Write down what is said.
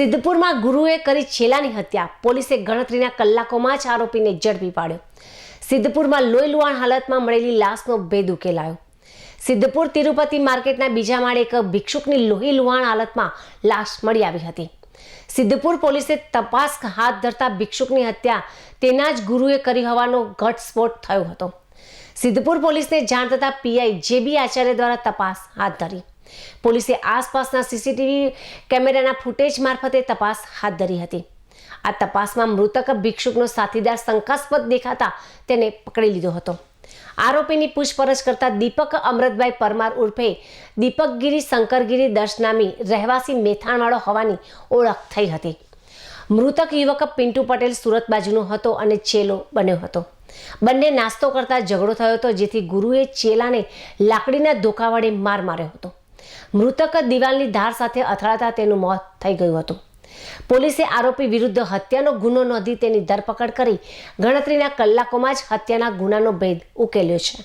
સિદ્ધપુરમાં ગુરુએ કરી છેલાની હત્યા. પોલીસે ગણતરીના કલાકોમાં જ આરોપીને ઝડપી પાડ્યો. સિદ્ધપુરમાં લોહી લુહાણ હાલતમાં મળેલી લાશનો ભેદ ઉકેલાયો સિદ્ધપુર તિરુપતિ માર્કેટના બીજા માળે એક ભિક્ષુકની લોહી લુહાણ હાલતમાં લાશ મળી આવી હતી. સિદ્ધપુર પોલીસે તપાસ હાથ ધરતા ભિક્ષુકની હત્યા તેના જ ગુરુએ કરી હોવાનો ઘટસ્ફોટ થયો હતો. સિદ્ધપુર પોલીસને જાણ થતાં પીઆઈ જે બી આચાર્ય દ્વારા તપાસ હાથ ધરી. પોલીસે આસપાસના સીસીટીવી કેમેરાના ફૂટેજ મારફતે તપાસ હાથ ધરી હતી. આ તપાસમાં મૃતક ભિક્ષુકનો સાથીદાર શંકાસ્પદ દેખાતા તેને પકડી લીધો હતો. આરોપીની પૂછપરછ કરતા દીપક અમૃતભાઈ પરમાર ઉર્ફે દીપકગીરી શંકરગીરી દર્શનામી રહેવાસી મેથાણવાળો હોવાની ઓળખ થઈ હતી. મૃતક યુવક પિન્ટુ પટેલ સુરત બાજુનો હતો અને ચેલો બન્યો હતો. બંને નાસ્તો કરતા ઝઘડો થયો હતો, જેથી ગુરુએ ચેલાને લાકડીના ધોકા વડે માર માર્યો હતો. મૃતક દિવાલની ધાર સાથે અથડાતા તેનું મોત થઈ ગયું હતું. પોલીસે આરોપી વિરુદ્ધ હત્યાનો ગુનો નોંધી તેની ધરપકડ કરી ગણતરીના કલાકોમાં જ હત્યાના ગુનાનો ભેદ ઉકેલ્યો છે.